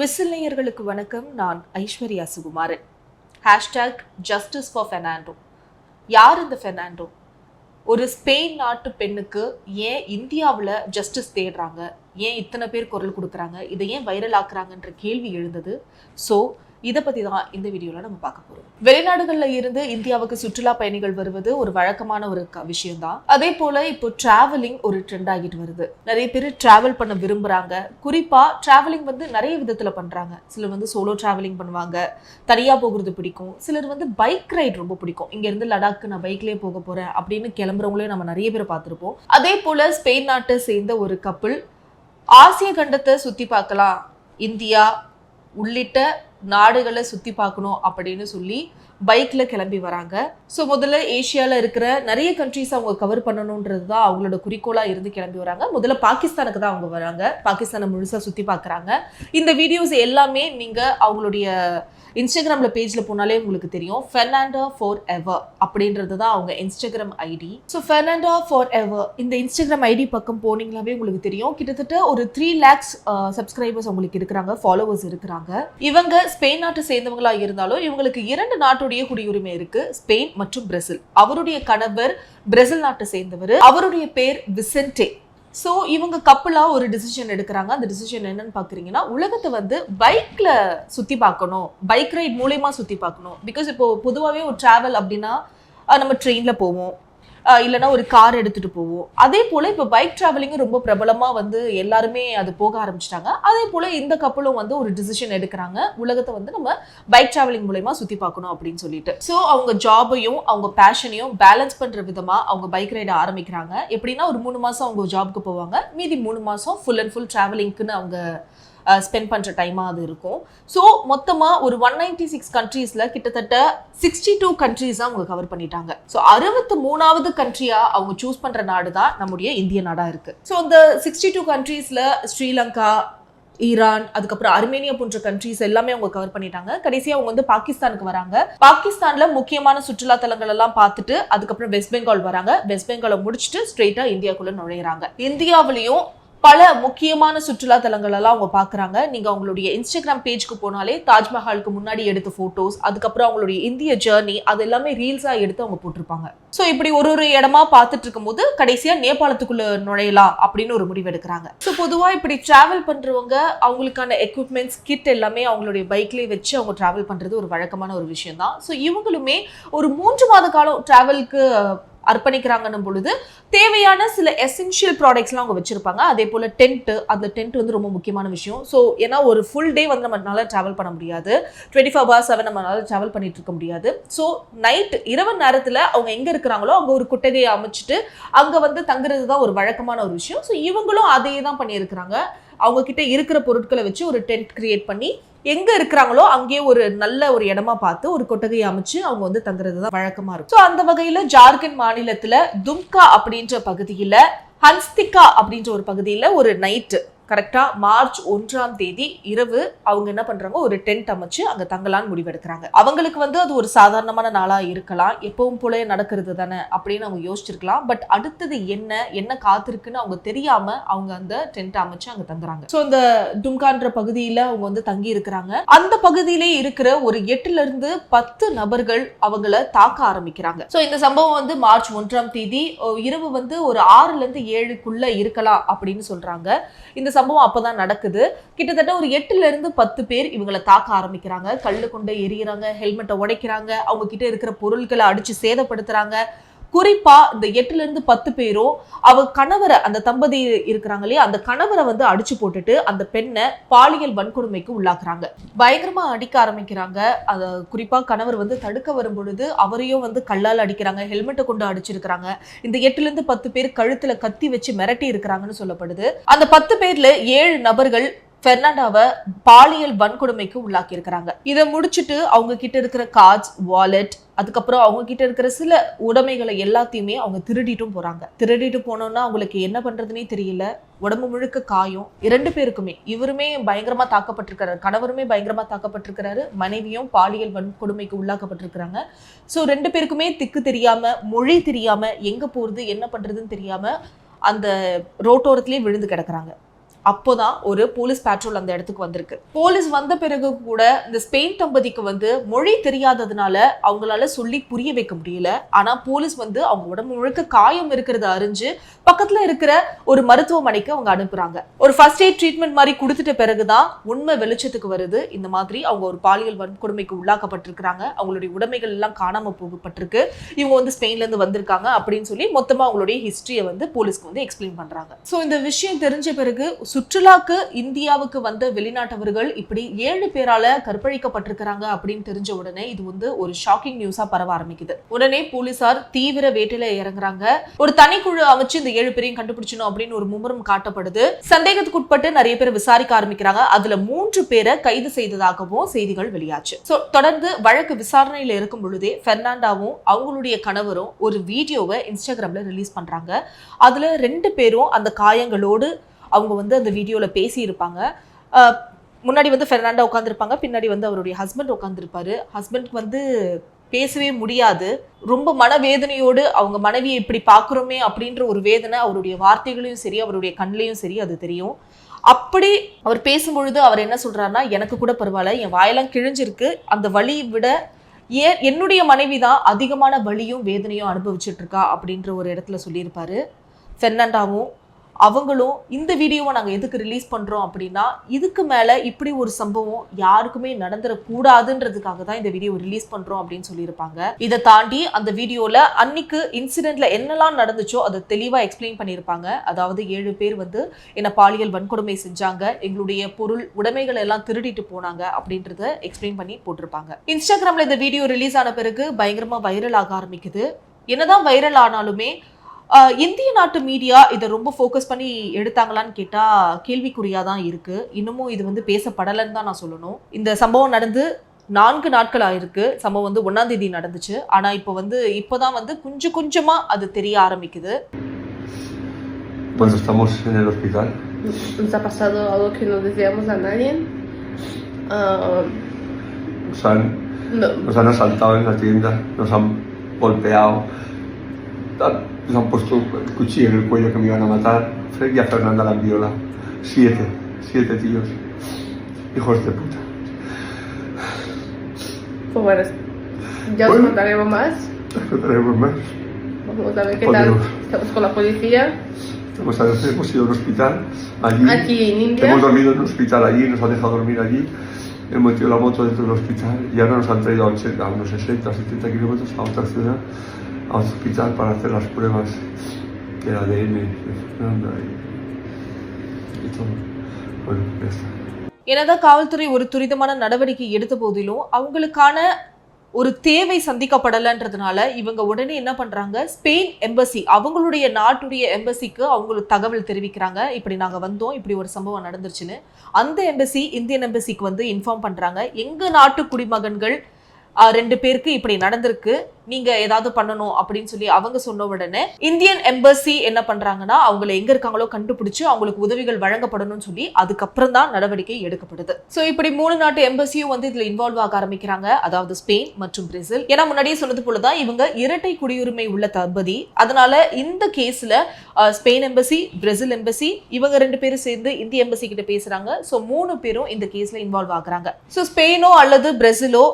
விசில்நேயர்களுக்கு வணக்கம் நான் Aishwarya Sukumaran. Hashtag justice for Fernando யார் இந்த ஃபெர்னாண்டோ ஒரு ஸ்பெயின் நாட்டு பெண்ணுக்கு ஏன் இந்தியாவில் ஜஸ்டிஸ் தேடுறாங்க? ஏன் இத்தனை பேர் குரல் கொடுக்குறாங்க? இதை ஏன் வைரல் ஆக்குறாங்கன்ற கேள்வி எழுந்தது. ஸோ இதை பற்றி தான் இந்த வீடியோவில் நம்ம பார்க்க போகிறோம் வெளிநாடுகளில் இருந்து இந்தியாவுக்கு சுற்றுலா பயணிகள் வருவது ஒரு வழக்கமான ஒரு க- விஷயம்தான். அதே போல் இப்போ டிராவலிங் ஒரு ட்ரெண்ட் ஆகிட்டு வருது. நிறைய பேர் டிராவல் பண்ண விரும்புகிறாங்க குறிப்பாக டிராவலிங் வந்து நிறைய விதத்தில் பண்ணுறாங்க சிலர் வந்து சோலோ டிராவலிங் பண்ணுவாங்க. தனியாக போகிறது பிடிக்கும். சிலர் வந்து பைக் ரைட் ரொம்ப பிடிக்கும். இங்கேருந்து லடாக்கு நான் பைக்லேயே போக போகிறேன் அப்படின்னு கிளம்புறவங்களையும் நம்ம நிறைய பேர் பார்த்துருப்போம். அதே போல் ஸ்பெயின் நாட்டை சேர்ந்த ஒரு கப்பல் ஆசிய கண்டத்தை சுற்றி பார்க்கலாம். இந்தியா உள்ளிட்ட நாடுகளை சுற்றி பார்க்கணும் அப்படின்னு சொல்லி பைக்கில் கிளம்பி வராங்க. ஸோ முதல்ல ஏஷியாவில் இருக்கிற நிறைய கண்ட்ரிஸ் அவங்க கவர் பண்ணணுன்றது தான் அவங்களோட குறிக்கோளாக இருந்து கிளம்பி வராங்க. முதல்ல பாகிஸ்தானுக்கு தான் அவங்க வராங்க. பாகிஸ்தானை முழுசாக சுற்றி பார்க்குறாங்க. இந்த வீடியோஸ் எல்லாமே நீங்கள் அவங்களுடைய இன்ஸ்டாகிராமில் பேஜில் போனாலே உங்களுக்கு தெரியும். ஃபெர்னாண்டா ஃபார் எவர் அப்படின்றது தான் அவங்க Instagram ID so Fernanda for ever இந்த இன்ஸ்டாகிராம் ஐடி பக்கம் போனீங்களாவே உங்களுக்கு தெரியும். கிட்டத்தட்ட ஒரு த்ரீ லேக்ஸ் சப்ஸ்கிரைபர்ஸ் உங்களுக்கு இருக்கிறாங்க ஃபாலோவர்ஸ் இருக்கிறாங்க. இவங்க ஸ்பெயின் நாட்டை சேர்ந்தவங்களா இருந்தாலும் இவங்களுக்கு இரண்டு நாட்டுடைய குடியுரிமை இருக்கு. ஸ்பெயின் மற்றும் பிரேசில். அவருடைய கணவர் பிரேசில் நாட்டை சேர்ந்தவர். அவருடைய பேர் விசென்டே. ஸோ இவங்க கப்பலாக ஒரு டிசிஷன் எடுக்கிறாங்க. அந்த டிசிஷன் என்னன்னு பார்க்குறீங்கன்னா உலகத்தை வந்து பைக்கில் சுற்றி பார்க்கணும். பைக் ரைட் மூலயமா சுற்றி பார்க்கணும். பிகாஸ் இப்போ பொதுவாகவே ஒரு ட்ராவல் அப்படின்னா நம்ம ட்ரெயினில் போவோம். இல்லைன்னா ஒரு கார் எடுத்துகிட்டு போவோம். அதே போல் இப்போ பைக் ட்ராவலிங்கும் ரொம்ப பிரபலமாக வந்து எல்லாருமே அது போக ஆரம்பிச்சிட்டாங்க. அதே போல் இந்த கப்பலும் வந்து ஒரு டிசிஷன் எடுக்கிறாங்க. உலகத்தை வந்து நம்ம பைக் ட்ராவலிங் மூலயமா சுற்றி பார்க்கணும் அப்படின்னு சொல்லிட்டு. ஸோ அவங்க ஜாபையும் அவங்க பேஷனையும் பேலன்ஸ் பண்ணுற விதமாக அவங்க பைக் ரைட ஆரம்பிக்கிறாங்க. எப்படின்னா ஒரு மூணு மாதம் அவங்க ஜாப்க்கு போவாங்க. மீதி மூணு மாதம் ஃபுல் அண்ட் ஃபுல் ட்ராவலிங்க்குன்னு அவங்க ஸ்பெண்ட் பண்ணுற டைமாக அது இருக்கும். ஸோ மொத்தமாக ஒரு ஒன் நைன்டி சிக்ஸ் கண்ட்ரீஸில் கிட்டத்தட்ட சிக்ஸ்டி டூ கண்ட்ரீஸாக அவங்க கவர் பண்ணிட்டாங்க. ஸோ அறுபத்து மூணாவது கண்ட்ரியாக அவங்க சூஸ் பண்ணுற நாடு தான் நம்முடைய இந்திய நாடாக இருக்குது ஸோ அந்த சிக்ஸ்டி டூ கண்ட்ரீஸில் ஸ்ரீலங்கா ஈரான் அதுக்கப்புறம் அர்மேனியா போன்ற கண்ட்ரீஸ் எல்லாமே அவங்க கவர் பண்ணிட்டாங்க. கடைசியாக அவங்க வந்து பாகிஸ்தானுக்கு வராங்க. பாகிஸ்தான்ல முக்கியமான சுற்றுலா தலங்கள் எல்லாம் பார்த்துட்டு அதுக்கப்புறம் வெஸ்ட் பெங்கால் வராங்க. வெஸ்ட் பெங்காலை முடிச்சுட்டு ஸ்ட்ரெயிட்டா இந்தியாக்குள்ள நுழையிறாங்க. இந்தியாவிலையும் பல முக்கியமான சுற்றுலா தலங்கள் எல்லாம் அவங்க பார்க்குறாங்க. நீங்கள் அவங்களுடைய இன்ஸ்டாகிராம் பேஜ்க்கு போனாலே தாஜ்மஹாலுக்கு முன்னாடி எடுத்த ஃபோட்டோஸ் அதுக்கப்புறம் அவங்களுடைய இந்திய ஜேர்னி அது எல்லாமே ரீல்ஸாக எடுத்து அவங்க போட்டிருப்பாங்க. ஸோ இப்படி ஒரு ஒரு இடமா பார்த்துட்டு இருக்கும்போது கடைசியாக நேபாளத்துக்குள்ள நுழையலாம் அப்படின்னு ஒரு முடிவு எடுக்கிறாங்க. ஸோ பொதுவாக இப்படி டிராவல் பண்ணுறவங்க அவங்களுக்கான எக்யூப்மெண்ட்ஸ் கிட் எல்லாமே அவங்களுடைய பைக்லேயே வச்சு அவங்க டிராவல் பண்ணுறது ஒரு வழக்கமான ஒரு விஷயம் தான் ஸோ இவங்களுமே ஒரு மூன்று மாத காலம் டிராவலுக்கு அர்ப்பணிக்கிறாங்கன்னும் பொழுது தேவையான சில எசென்ஷியல் ப்ராடக்ட்ஸ்லாம் அவங்க வச்சிருப்பாங்க. அதே போல் டென்ட்டு அந்த டென்ட் வந்து ரொம்ப முக்கியமான விஷயம். ஸோ ஏன்னா ஒரு ஃபுல் டே வந்து நம்மளால ட்ராவல் பண்ண முடியாது. டுவெண்ட்டி ஃபோர் ஹவர்ஸ் செவன் நம்மளால ட்ராவல் பண்ணிட்டு இருக்க முடியாது. ஸோ நைட் இரவு நேரத்தில் அவங்க எங்கே இருக்கிறாங்களோ அங்கே ஒரு குட்டகையை அமைச்சிட்டு அங்கே வந்து தங்குறது தான் ஒரு வழக்கமான ஒரு விஷயம். ஸோ இவங்களும் அதையே தான் பண்ணியிருக்கிறாங்க. அவங்க கிட்ட இருக்கிற பொருட்களை வச்சு ஒரு டென்ட் கிரியேட் பண்ணி எங்க இருக்கிறாங்களோ அங்கேயே ஒரு நல்ல ஒரு இடமா பார்த்து ஒரு கொட்டகையை அமைச்சு அவங்க வந்து தங்குறது தான் வழக்கமா இருக்கும். ஸோ அந்த வகையில ஜார்க்கண்ட் மாநிலத்துல தும்கா அப்படின்ற பகுதியில ஹன்ஸ்திகா அப்படின்ற ஒரு பகுதியில ஒரு நைட்டு கரெக்டாக மார்ச் ஒன்றாம் தேதி இரவு அவங்க என்ன பண்றாங்க? ஒரு டென்ட் அமைச்சு அங்க தங்கலான்னு முடிவெடுக்கிறாங்க. அவங்களுக்கு வந்து அது ஒரு சாதாரணமான நாளாக இருக்கலாம். எப்பவும் போல நடக்கிறது தானே அப்படின்னு அவங்க யோசிச்சிருக்கலாம். பட் அடுத்தது என்ன என்ன காத்திருக்குன்னு அவங்க தெரியாம அவங்க அந்த டென்ட் அமைச்சு அங்க தங்குறாங்க. ஸோ அந்த டும்கான்ற பகுதியில அவங்க வந்து தங்கி இருக்கிறாங்க. அந்த பகுதியிலே இருக்கிற ஒரு எட்டுல இருந்து பத்து நபர்கள் அவங்கள தாக்க ஆரம்பிக்கிறாங்க. ஸோ இந்த சம்பவம் வந்து மார்ச் ஒன்றாம் தேதி இரவு வந்து ஒரு ஆறுல இருந்து ஏழுக்குள்ள இருக்கலாம் அப்படின்னு சொல்றாங்க. இந்த சம்பவம் அப்பதான் நடக்குது. கிட்டத்தட்ட ஒரு எட்டுல இருந்து பத்து பேர் இவங்களை தாக்க ஆரம்பிக்கிறாங்க. கல்லு கொண்டு எரியறாங்க ஹெல்மெட்டை உடைக்கிறாங்க. அவங்க கிட்ட இருக்கிற பொருட்களை அடிச்சு சேதப்படுத்துறாங்க. குறிப்பா இந்த எட்டுல இருந்து பத்து பேரும் அவ கணவரை அந்த தம்பதி இருக்கிறாங்க இல்லையா அந்த கணவரை வந்து அடிச்சு போட்டுட்டு அந்த பெண்ணை பாலியல் வன்கொடுமைக்கு உள்ளாக்குறாங்க. பயங்கரமா அடிக்க ஆரம்பிக்கிறாங்க. அத குறிப்பா கணவர் வந்து தடுக்க வரும் பொழுது அவரையும் வந்து கல்லால் அடிக்கிறாங்க ஹெல்மெட்டை கொண்டு அடிச்சிருக்கிறாங்க. இந்த எட்டுல இருந்து பத்து பேர் கழுத்துல கத்தி வச்சு மிரட்டி இருக்கிறாங்கன்னு சொல்லப்படுது. அந்த பத்து பேர்ல ஏழு நபர்கள் பெர்னாண்டாவை பாலியல் வன்கொடுமைக்கு உள்ளாக்கி இருக்கிறாங்க இதை முடிச்சுட்டு அவங்க கிட்ட இருக்கிற கார்ட்ஸ் வாலெட் அதுக்கப்புறம் அவங்க கிட்ட இருக்கிற சில உடைமைகளை எல்லாத்தையுமே அவங்க திருடிட்டும் போறாங்க. திருடிட்டு போனோம்னா அவங்களுக்கு என்ன பண்றதுனே தெரியல. உடம்பு முழுக்க காயம். இரண்டு பேருக்குமே. இவருமே பயங்கரமா தாக்கப்பட்டிருக்கிறாரு. கணவருமே பயங்கரமா தாக்கப்பட்டிருக்கிறாரு. மனைவியும் பாலியல் வன்கொடுமைக்கு உள்ளாக்கப்பட்டிருக்கிறாங்க. ஸோ ரெண்டு பேருக்குமே திக்கு தெரியாம மொழி தெரியாம எங்க போறது என்ன பண்றதுன்னு தெரியாம அந்த ரோட்டோரத்திலேயே விழுந்து கிடக்குறாங்க. அப்போதான் ஒரு போலீஸ் பேட்ரோல் அந்த இடத்துக்கு வந்திருக்கு. போலீஸ் வந்த பிறகு கூட இந்த ஸ்பெயின் தம்பதிக்கு வந்து மொழி தெரியாததுனால அவங்களால சொல்லி புரிய வைக்க முடியல. ஆனா போலீஸ் வந்து அவங்க உடம்பு முழுக்க காயம் இருக்கிறத அறிஞ்சு பக்கத்துல இருக்கிற ஒரு மருத்துவமனைக்கு அவங்க அனுப்புறாங்க. ஒரு ஃபர்ஸ்ட் எய்ட் ட்ரீட்மெண்ட் மாதிரி கொடுத்துட்ட பிறகுதான் உண்மை வெளிச்சத்துக்கு வருது. இந்த மாதிரி அவங்க ஒரு பாலியல் வன்கொடுமைக்கு உள்ளாக்கப்பட்டிருக்கிறாங்க. அவங்களுடைய உடைமைகள் எல்லாம் காணாம போகப்பட்டிருக்கு. இவங்க வந்து ஸ்பெயின்ல இருந்து வந்திருக்காங்க அப்படின்னு சொல்லி மொத்தமா அவங்களுடைய ஹிஸ்டரியை வந்து போலீஸ்க்கு வந்து எக்ஸ்பிளைன் பண்றாங்க. ஸோ இந்த விஷயம் தெரிஞ்ச பிறகு சுற்றுலாக்கு இந்தியாவுக்கு வந்த வெளிநாட்டவர்கள் இப்படி ஏழு பேரால கற்பழிக்கப்பட்டிருக்கிறாங்க அப்படின்னு தெரிஞ்ச உடனே இது வந்து ஒரு ஷாக்கிங் நியூஸா பரவ ஆரம்பிக்குது. உடனே போலீசார் தீவிர வேட்டையில இறங்குறாங்க. ஒரு தனிக்குழு அமைச்சு இந்த ஏழு பேரையும் கண்டுபிடிச்சணும் அப்படின்னு ஒரு மும்முரம் காட்டப்படுது. சந்தேகத்துக்குட்பட்டு நிறைய பேர் விசாரிக்க ஆரம்பிக்கிறாங்க. அதுல மூன்று பேரை கைது செய்ததாகவும் செய்திகள் வெளியாச்சு. தொடர்ந்து வழக்கு விசாரணையில இருக்கும் பொழுதே பெர்னாண்டாவும் அவங்களுடைய கணவரும் ஒரு வீடியோவை இன்ஸ்டாகிராம்ல ரிலீஸ் பண்றாங்க. அதுல ரெண்டு பேரும் அந்த காயங்களோடு அவங்க வந்து அந்த வீடியோவில் பேசியிருப்பாங்க. முன்னாடி வந்து ஃபெர்னாண்டா உட்காந்துருப்பாங்க பின்னாடி வந்து அவருடைய ஹஸ்பண்ட் உட்காந்துருப்பாரு ஹஸ்பண்ட்க்கு வந்து பேசவே முடியாது. ரொம்ப மனவேதனையோடு அவங்க மனைவியை இப்படி பார்க்குறோமே அப்படின்ற ஒரு வேதனை அவருடைய வார்த்தைகளையும் சரி அவருடைய கண்ணிலையும் சரி அது தெரியும். அப்படி அவர் பேசும்பொழுது அவர் என்ன சொல்கிறாருன்னா எனக்கு கூட பரவாயில்ல என் வாயெல்லாம் கிழிஞ்சிருக்கு. அந்த வழி விட ஏன் என்னுடைய மனைவி தான் அதிகமான வலியும் வேதனையும் அனுபவிச்சுட்டு இருக்கா? அப்படின்ற ஒரு இடத்துல சொல்லியிருப்பாரு. ஃபெர்னாண்டாவும் அவங்களும் இந்த வீடியோவை நாங்கள் எதுக்கு ரிலீஸ் பண்ணுறோம் அப்படின்னா இதுக்கு மேலே இப்படி ஒரு சம்பவம் யாருக்குமே நடந்துடக்கூடாதுன்றதுக்காக தான் இந்த வீடியோ ரிலீஸ் பண்ணுறோம் அப்படின்னு சொல்லியிருப்பாங்க. இதை தாண்டி அந்த வீடியோவில் அன்னைக்கு இன்சிடெண்ட்டில் என்னெல்லாம் நடந்துச்சோ அதை தெளிவாக எக்ஸ்பிளைன் பண்ணியிருப்பாங்க. அதாவது ஏழு பேர் வந்து என்னை பாலியல் வன்கொடுமை செஞ்சாங்க எங்களுடைய பொருள் உடைமைகளை எல்லாம் திருடிட்டு போனாங்க அப்படின்றத எக்ஸ்பிளைன் பண்ணி போட்டிருப்பாங்க. இன்ஸ்டாகிராமில் இந்த வீடியோ ரிலீஸ் ஆன பிறகு பயங்கரமாக வைரல் ஆக ஆரம்பிக்குது. என்னதான் வைரல் ஆனாலுமே இந்திய நாட்டு மீடியா இதை ரொம்ப ஃபோக்கஸ் பண்ணி எடுத்தாங்களான்னு கேட்டால் கேள்விக்குறியாக தான் இருக்குது இன்னமும் இது வந்து பேசப்படலைன்னு தான் நான் சொல்லணும். இந்த சம்பவம் நடந்து நான்கு நாட்கள் ஆயிருக்கு. சம்பவம் வந்து ஒன்னாம் தேதி நடந்துச்சு. ஆனா இப்போ வந்து இப்போதான் வந்து கொஞ்சம் கொஞ்சமா அது தெரிய ஆரம்பிக்குது. Pues estamos en el hospital. Nos ha pasado algo que no deseamos a nadie. Uh, Nos han, no, nos han asaltado en la tienda, nos han golpeado, nos han puesto el cuchillo en el cuello que me iban a matar. Fred y a Fernanda la viola. Siete, siete tíos. Hijos de puta. pues bueno, ya os Bueno. contaremos más. No tenemos más. Vamos a ver qué Joder. tal. Estamos con la policía. Hemos, hemos ido a un hospital allí. Aquí en India. Hemos dormido en un hospital allí, nos han dejado dormir allí. Hemos metido la moto dentro del hospital y ahora nos han traído a, 80, a unos 60, 70 kilómetros a otra ciudad, a hospital para hacer las pruebas del ADN de Fernanda y, y todo. Bueno, ya está. என்னதான் காவல்துறை ஒரு துரிதமான நடவடிக்கை எடுத்த போதிலும் அவங்களுக்கான ஒரு தேவை சந்திக்கப்படலைன்றதுனால இவங்க உடனே என்ன பண்றாங்க? ஸ்பெயின் எம்பசி அவங்களுடைய நாட்டுடைய எம்பசிக்கு அவங்களுக்கு தகவல் தெரிவிக்கிறாங்க. இப்படி நாங்க வந்தோம் இப்படி ஒரு சம்பவம் நடந்துருச்சுன்னு. அந்த எம்பசி இந்தியன் எம்பசிக்கு வந்து இன்ஃபார்ம் பண்றாங்க. எங்க நாட்டு குடிமகன்கள் ரெண்டு பேருக்கு இப்படி நடந்திருக்கு. நீங்க ஏதாவது பண்ணணும் அப்படின்னு சொல்லி அவங்க சொன்ன உடனே இந்தியன் எம்பசி என்ன பண்றாங்கன்னா அவங்களை எங்க இருக்காங்களோ கண்டுபிடிச்சு அவங்களுக்கு உதவிகள் வழங்கப்படணும்னு சொல்லி அதுக்கப்புறம் தான் நடவடிக்கை எடுக்கப்படுது. சோ இப்படி மூணு நாட்டு எம்பசியும் வந்து இதுல இன்வால்வ் ஆக ஆரம்பிக்கிறாங்க. அதாவது ஸ்பெயின் மற்றும் பிரேசில். ஏன்னா முன்னாடியே சொன்னது போலதான் இவங்க இரட்டை குடியுரிமை உள்ள தம்பதி. அதனால இந்த கேஸ்ல ஸ்பெயின் எம்பசி பிரேசில் எம்பசி இவங்க ரெண்டு பேரும் சேர்ந்து இந்திய எம்பசி கிட்ட பேசுறாங்க. சோ மூணு பேரும் இந்த கேஸ்ல இன்வால்வ் ஆகுறாங்க. சோ ஸ்பெயினோ அல்லது பிரேசிலோ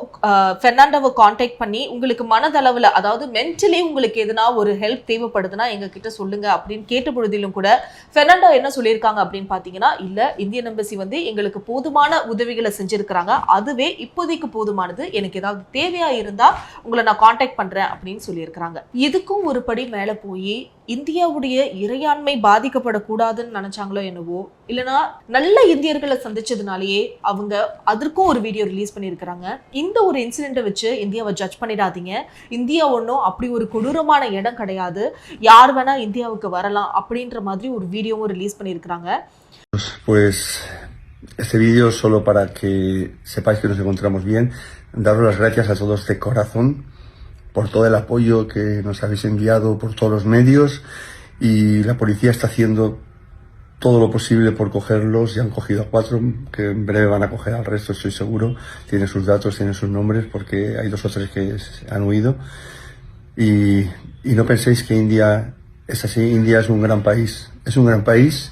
பெர்னாண்டோவை காண்டாக்ட் பண்ணி உங்களுக்கு அளவில் அதாவது மென்டலி உங்களுக்கு எதுனா ஒரு ஹெல்ப் தேவைப்படுதுன்னா எங்ககிட்ட சொல்லுங்க அப்படின்னு கேட்ட பொழுதிலும் கூட ஃபெர்னாண்டோ என்ன சொல்லியிருக்காங்க அப்படின்னு பார்த்தீங்கன்னா இல்லை இந்தியன் எம்பசி வந்து எங்களுக்கு போதுமான உதவிகளை செஞ்சுருக்கிறாங்க. அதுவே இப்போதைக்கு போதுமானது. எனக்கு ஏதாவது தேவையாக இருந்தால் உங்களை நான் காண்டாக்ட் பண்ணுறேன் அப்படின்னு சொல்லியிருக்கிறாங்க. இதுக்கும் ஒரு படி மேலே போய் இந்தியாவுடைய இறையாண்மை பாதிக்கப்படக்கூடாதுன்னு நினைச்சாங்களோ என்னவோ இல்லனா நல்ல இந்தியர்களை சந்திச்சதுனாலேயே அவங்க அதற்கும் ஒரு வீடியோ ரிலீஸ் பண்ணியிருக்கிறாங்க. இந்த ஒரு இன்சிடென்ட்டை வச்சு இந்தியாவை ஜட்ஜ் பண்ணிடாதீங்க. இந்தியா ஒன்றும் அப்படி ஒரு கொடூரமான இடம் கிடையாது. யார் வேணா இந்தியாவுக்கு வரலாம் அப்படின்ற மாதிரி ஒரு வீடியோவும் ரிலீஸ் பண்ணியிருக்கிறாங்க. Este vídeo solo para que sepáis que nos encontramos bien, daros las gracias a todos de corazón. Por todo el apoyo que nos habéis enviado por todos los medios y la policía está haciendo todo lo posible por cogerlos, ya han cogido a cuatro, que en breve van a coger al resto, estoy seguro, tiene sus datos, tiene sus nombres, porque hay dos o tres que han huido. Y, y no penséis que India es así, India es un gran país, es un gran país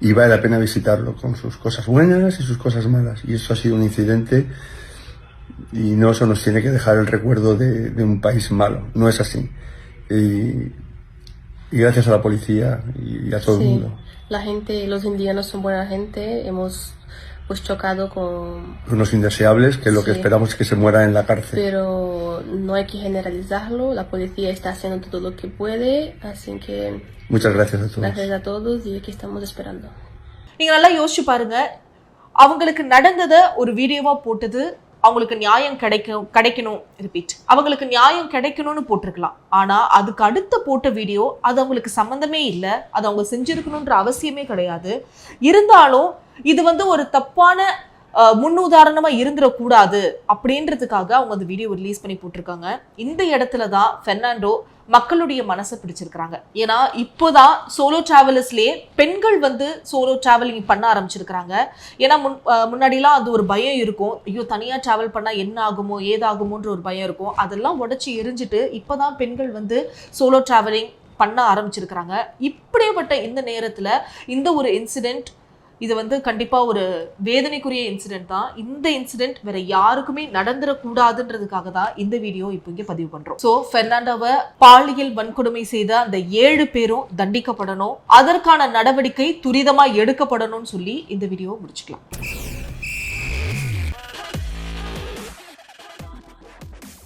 y vale la pena visitarlo con sus cosas buenas y sus cosas malas. Y eso ha sido un incidente y no eso nos tiene que dejar el recuerdo de, de un país malo. No es así. Y, y gracias a la policía y a todo el Sí, mundo. la gente, los indígenas son buena gente, hemos pues chocado con... Unos indeseables que lo que Sí. esperamos es que se mueran en la cárcel. Pero no hay que generalizarlo, la policía está haciendo todo lo que puede, así que Muchas gracias a todos. gracias a todos y aquí estamos esperando. நீங்க நல்லா யோசிச்சு பாருங்க அவங்களுக்கு நடந்ததை ஒரு வீடியோவா போட்டது அவங்களுக்கு நியாயம் கிடைக்கும் கிடைக்கணும் ரிப்பீட் அவங்களுக்கு நியாயம் கிடைக்கணும்னு போட்டிருக்கலாம். ஆனால் அதுக்கு அடுத்த போட்ட வீடியோ அது அவங்களுக்கு சம்மந்தமே இல்லை. அது அவங்க செஞ்சுருக்கணுன்ற அவசியமே கிடையாது. இருந்தாலும் இது வந்து ஒரு தப்பான முன்னுதாரணமாக இருந்துடக்கூடாது அப்படின்றதுக்காக அவங்க அந்த வீடியோ ரிலீஸ் பண்ணி போட்டிருக்காங்க. இந்த இடத்துல தான் ஃபெர்னாண்டோ மக்களுடைய மனசை பிடிச்சிருக்கிறாங்க. ஏன்னா இப்போதான் சோலோ டிராவலர்ஸ்லேயே பெண்கள் வந்து சோலோ டிராவலிங் பண்ண ஆரம்பிச்சிருக்கிறாங்க. ஏன்னா முன் முன்னாடிலாம் அது ஒரு பயம் இருக்கும். ஐயோ தனியாக டிராவல் பண்ணால் என்ன ஆகுமோ ஏதாகுமோன்ற ஒரு பயம் இருக்கும். அதெல்லாம் உடச்சி எரிஞ்சிட்டு இப்போதான் பெண்கள் வந்து சோலோ டிராவலிங் பண்ண ஆரம்பிச்சிருக்கிறாங்க. இப்படிப்பட்ட இந்த நேரத்தில் இந்த ஒரு இன்சிடென்ட் இது வந்து கண்டிப்பா ஒரு வேதனைக்குரிய இன்சிடென்ட் தான். இந்த இன்சிடென்ட் வேற யாருக்குமே நடந்துடக்கூடாதுன்றதுக்காக தான் இந்த வீடியோ இப்போ இங்கே பதிவு பண்றோம். ஸோ பெர்னாண்டோவை பாலியல் வன்கொடுமை செய்த அந்த ஏழு பேரும் தண்டிக்கப்படணும். அதற்கான நடவடிக்கை துரிதமா எடுக்கப்படணும்னு சொல்லி இந்த வீடியோ முடிச்சுக்கலாம்.